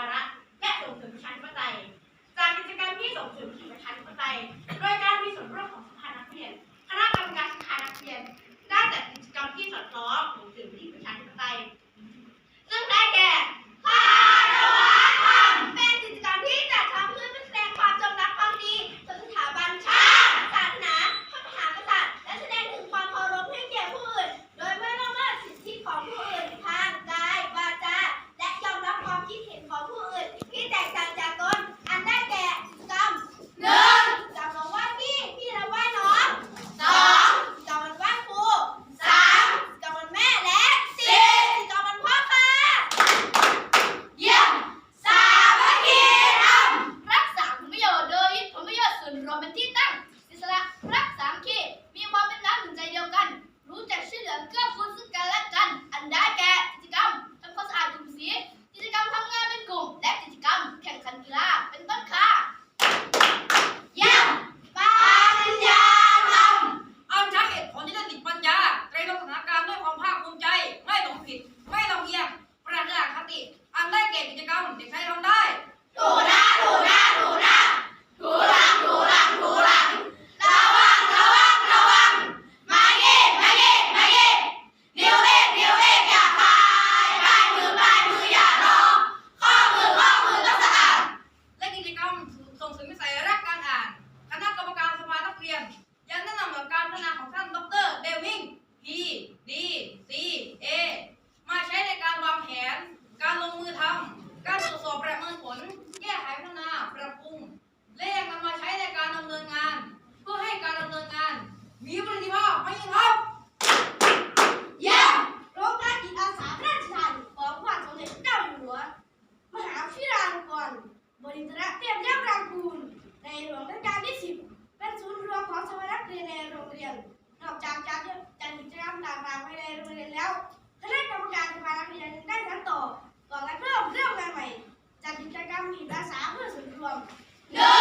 วาระและส่งเสริมประชาธิปไตยจากกิจกรรมที่ส่งเสริมประชาธิปไตยาเ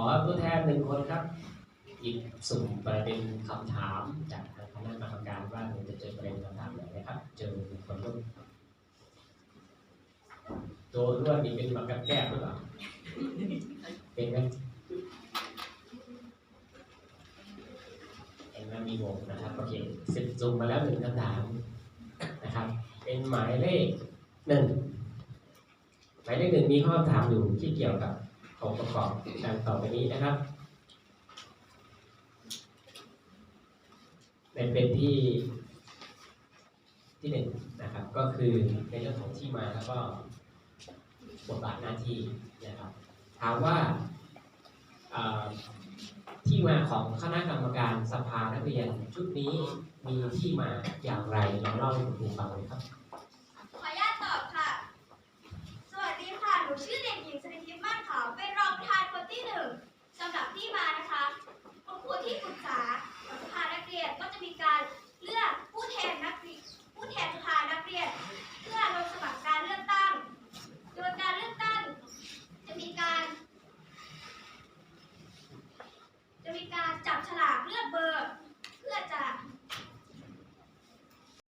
อตัวแทนหนึ่งคนครับหยิบสุ่มประเด็นคำถามจากทางคณะกรรมการว่าเราจะเจอประเด็นคำถามไหนนะครับ เจอหนึ่งคนรุ่นตัวร่วนนี่เป็นปากกับแก้วหรือเปล่าเป็นไหมเห็นไหมมีวงนะครับโอเคสิบสุ่มมาแล้วหนึ่งคำถามนะครับ เป็นหมายเลขหนึ่งหมายเลขหนึ่งมีข้อคำถามอยู่ที่เกี่ยวกับ องค์ประกอบดังต่อไปนี้นะครับเป็นเป็นที่ที่หนึ่งนะครับ ก็คือในเรื่องของที่มาแล้วก็บทบาทหน้าที่นะครับถามว่าที่มาของคณะกรรมการสภานักเรียนชุดนี้มีที่มาอย่างไรลองเล่าให้คุณครูฟังหน่อยครับ económica